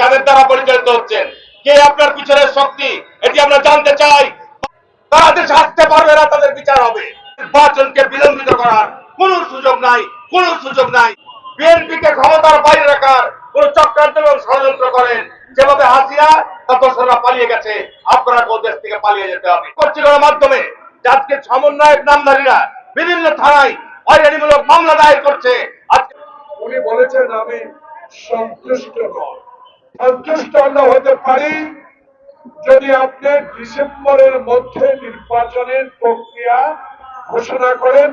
কাদের দ্বারা পরিচালিত হচ্ছেন? কে আপনার পিছনের শক্তি? এটি আমরা জানতে চাই। তারা দেশে আসতে পারবে না, তাদের বিচার হবে। নির্বাচনকে বিলম্বিত করার কোন সুযোগ নাই, কোন সুযোগ নাই। বিএনপিকে ক্ষমতার বাইরে রাখার কোন চক্রান্ত এবং ষড়যন্ত্র করেন যেভাবে হাসিনা ততসরা পালিয়ে গেছে। আপনারা কোন দেশ থেকে পালিয়ে যেতে হবে। পত্রিকার মাধ্যমে আজকে সমন্বয়ক নামধারীরা বিভিন্ন থানায় হয়রানিমূলক মামলা দায়ের করছে। আজকে উনি বলেছেন আমি সন্তুষ্ট নন সন্তুষ্ট আমরা হতে পারি যদি আপনি ডিসেম্বরের মধ্যে নির্বাচনের প্রক্রিয়া ঘোষণা করেন।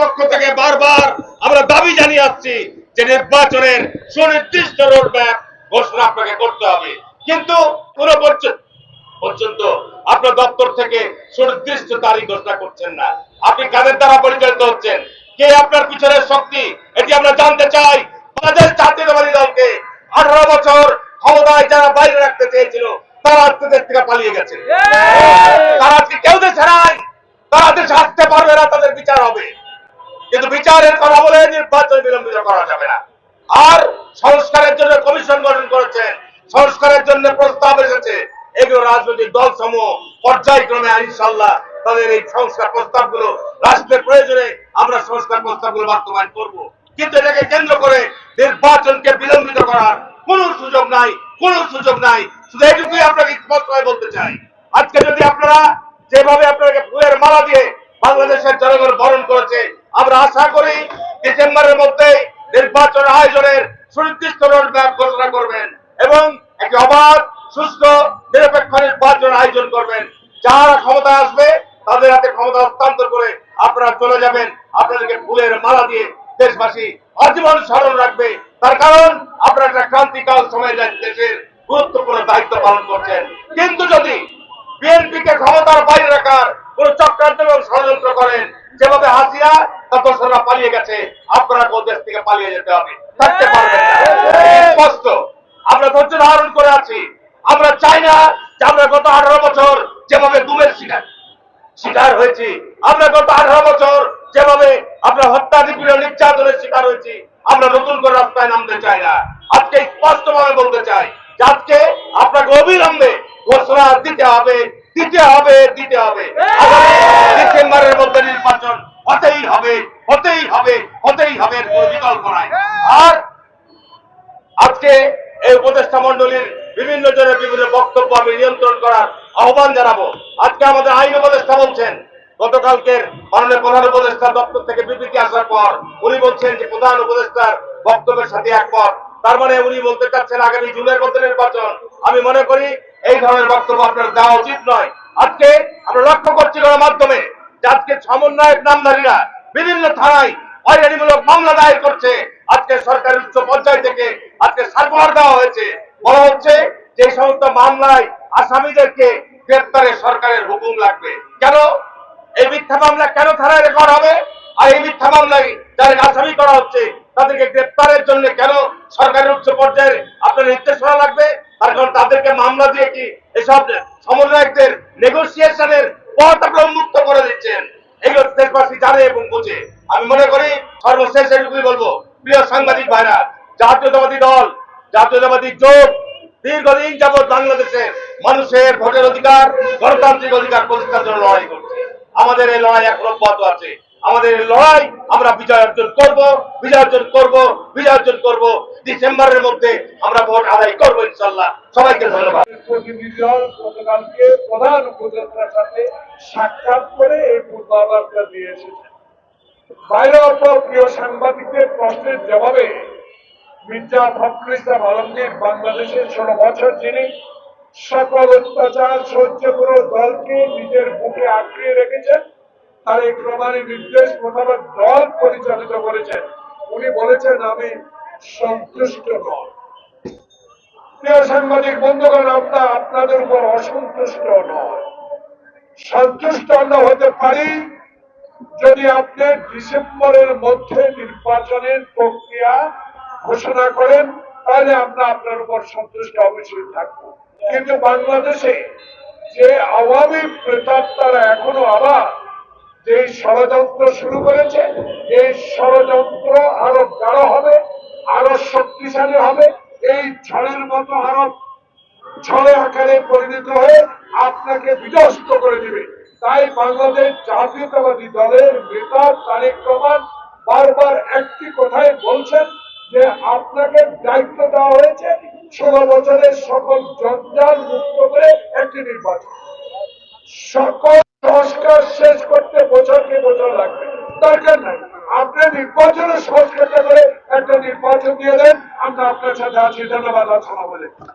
পক্ষ থেকে বারবার আমরা দাবি জানিয়ে আসছি যে নির্বাচনের সুনির্দিষ্ট রোডম্যাপ ঘোষণা আপনাকে করতে হবে কিন্তু পুরো পর্যন্ত পর্যন্ত আপনার দপ্তর থেকে সুনির্দিষ্ট তারিখ ঘোষণা করছেন না। আপনি কাদের দ্বারা পরিচালিত হচ্ছেন? কে আপনার পিছনের শক্তি? এটি আমরা জানতে চাই। বাংলাদেশ জাতীয়তাবাদী দলকে আঠারো বছর ক্ষমতায় যারা বাইরে রাখতে চেয়েছিল, তারা থেকে পালিয়ে গেছে। তারা আজকে কেউ তারা দেশে আসতে পারবে না, তাদের বিচার হবে। কিন্তু বিচারের কথা বলে নির্বাচন বিলম্বিত করা যাবে না। আর সংস্কারের জন্য কমিশন গঠন করেছেন, সংস্কারের জন্য প্রস্তাব এসেছে। এগুলো রাজনৈতিক দল সমূহ পর্যায়ক্রমে ইনশাল্লাহ তাদের এই সংস্কার প্রস্তাবগুলো রাষ্ট্রের প্রয়োজনে আমরা সংস্কার প্রস্তাবগুলো বাস্তবায়ন করব। কিন্তু এটাকে কেন্দ্র করে নির্বাচনকে বিলম্বিত করার কোনো সুযোগ নাই, কোনো সুযোগ নাই। শুধু এইটুকুই আপনাকে স্পষ্টভাবে বলতে চাই। আজকে যদি আপনারা যেভাবে আপনাকে ফুলের মালা দিয়ে বাংলাদেশের জনগণ বরণ করেছে, আমরা আশা করি ডিসেম্বরের মধ্যে নির্বাচন আয়োজনের সুনির্দিষ্ট রোডম্যাপ ঘোষণা করবেন এবং একটি অবাধ সুস্থ নিরপেক্ষ নির্বাচন আয়োজন করবেন। যারা ক্ষমতা আসবে তাদের হাতে ক্ষমতা হস্তান্তর করে আপনারা চলে যাবেন। আপনাদেরকে ফুলের মালা দিয়ে দেশবাসী আজীবন স্মরণ রাখবে। তার কারণ, আপনারা একটা ক্রান্তিকাল সময় দেশের গুরুত্বপূর্ণ দায়িত্ব পালন করছেন। কিন্তু যদি বিএনপিকে ক্ষমতার বাইরে রাখার কোন চক্রান্ত এবং ষড়যন্ত্র করেন, যেভাবে হাসিনা ততসরা পালিয়ে গেছে। আপনারা দেশ থেকে পালিয়ে যেতে হবে? থাকতে পারবেন স্পষ্ট। আমরা ধৈর্য ধারণ করে আছি। আমরা চাই না যে আমরা গত আঠারো বছর যেভাবে গুমের শিকার শিকার হয়েছি। আমরা গত আঠারো বছর যেভাবে আমরা হত্যা নির্যাতনের শিকার হয়েছি, আমরা নতুন করে রাস্তায় নামতে চাই না। আজকে স্পষ্ট ভাবে বলতে চাই যে আজকে আপনাকে অবিলম্বে ঘোষণা দিতে হবে দিতে হবে দিতে হবে। ডিসেম্বরের মধ্যে নির্বাচন হতেই হবে হতেই হবে হতেই হবে কোনো বিকল্প নাই। আর আজকে এই উপদেষ্টা মন্ডলীর বিভিন্ন জনের বিভিন্ন বক্তব্য আমি নিয়ন্ত্রণ করার আহ্বান জানাব। আজকে আমাদের আইন উপদেষ্টা বলছেন গতকালকের মাননীয় প্রধান উপদেষ্টা দপ্তর থেকে বিবৃতি আসার পর উনি বলছেন যে প্রধান উপদেষ্টার বক্তব্যের সাথে একমত। তার মানে উনি বলতে চাচ্ছেন আগামী জুনের মধ্যে নির্বাচন। আমি মনে করি এই ধরনের বক্তব্য আপনার দেওয়া উচিত নয়। আজকে আমরা লক্ষ্য করছি মাধ্যমে যে আজকে সমন্বয়ক নামধারীরা বিভিন্ন থানায় হয়রানিমূলক মামলা দায়ের করছে। আজকে সরকারের উচ্চ পর্যায় থেকে আজকে সার্কুলার দেওয়া হয়েছে। বলা হচ্ছে যে সমস্ত মামলায় আসামিদেরকে গ্রেপ্তারের সরকারের হুকুম লাগবে। কেন? এই মিথ্যা মামলা কেন থানায় রেকর্ড হবে? আর এই মিথ্যা মামলায় যাদের আসামি করা হচ্ছে, তাদেরকে গ্রেপ্তারের জন্য কেন সরকারের উচ্চ পর্যায়ে আপনার নির্দেশনা লাগবে? তার কারণ তাদেরকে মামলা দিয়ে কি এসব সমন্বয়কদের নেগোসিয়েশনের পথ আপনারা উন্মুক্ত করে দিচ্ছেন? এগুলো দেশবাসী জানে এবং বোঝে। আমি মনে করি সর্বশেষ এটুকুই বলব। প্রিয় সাংবাদিক ভাইরা, জাতীয়তাবাদী দল, জাতীয়তাবাদী জোট দীর্ঘদিন যাবৎ বাংলাদেশে মানুষের ভোটের অধিকার, গণতান্ত্রিক অধিকার প্রতিষ্ঠার জন্য লড়াই করছে। আমাদের এই লড়াই এখন অব্যাহত আছে। আমাদের এই লড়াই আমরা বিজয় অর্জন করব, বিজয় অর্জন করব, বিজয় অর্জন করব। ডিসেম্বরের মধ্যে আমরা ভোট আদায় করব ইনশাল্লাহ সবাইকে ধন্যবাদ। প্রধান উপদেষ্টার সাথে সাক্ষাৎ করে এই পূর্বাভাসটা দিয়ে এসেছে বাইরে অপর প্রিয় সাংবাদিকদের প্রশ্নের জবাবে মির্জা ইসলাম আলমগীর বাংলাদেশের ষোলো বছর যিনি সকল অত্যাচার সহ্য করে দলকে নিজের বুকে আঁকড়িয়ে রেখেছেন, তার এই প্রমাণী নির্দেশ মোতাবেক দল পরিচালিত করেছেন উনি বলেছেন, আমি সন্তুষ্ট নন প্রিয় সাংবাদিক বন্ধুগণ, আমরা আপনাদের উপর অসন্তুষ্ট নয় সন্তুষ্ট আমরা হতে পারি যদি আপনি ডিসেম্বরের মধ্যে নির্বাচনের প্রক্রিয়া ঘোষণা করেন, তাহলে আমরা আপনার উপর সন্তুষ্ট অবশ্যই থাকব। কিন্তু বাংলাদেশে যে আওয়ামী প্রেতাত্মারা এখনও আবার যে ষড়যন্ত্র শুরু করেছে, এই ষড়যন্ত্র আরও গাঢ় হবে, আরও শক্তিশালী হবে, এই ঝড়ের মতো আরও ঝড়ে আকারে পরিণত হয়ে আপনাকে বিধ্বস্ত করে দিবে। তাই বাংলাদেশ জাতীয়তাবাদী দলের নেতা তারেক রহমান বারবার একটি কথাই বলছেন যে আপনাকে দায়িত্ব দেওয়া হয়েছে ষোলো বছরের সকল জঞ্জাল মুক্ত করে একটি নির্বাচন। সকল সংস্কার শেষ করতে বছরকে বছর লাগবে। দরকার নাই। আপনি নির্বাচনের সংস্কারটা করে একটা নির্বাচন দিয়ে দেন, আমরা আপনার সাথে আছি। ধন্যবাদ আলোচনা আলাইকুম।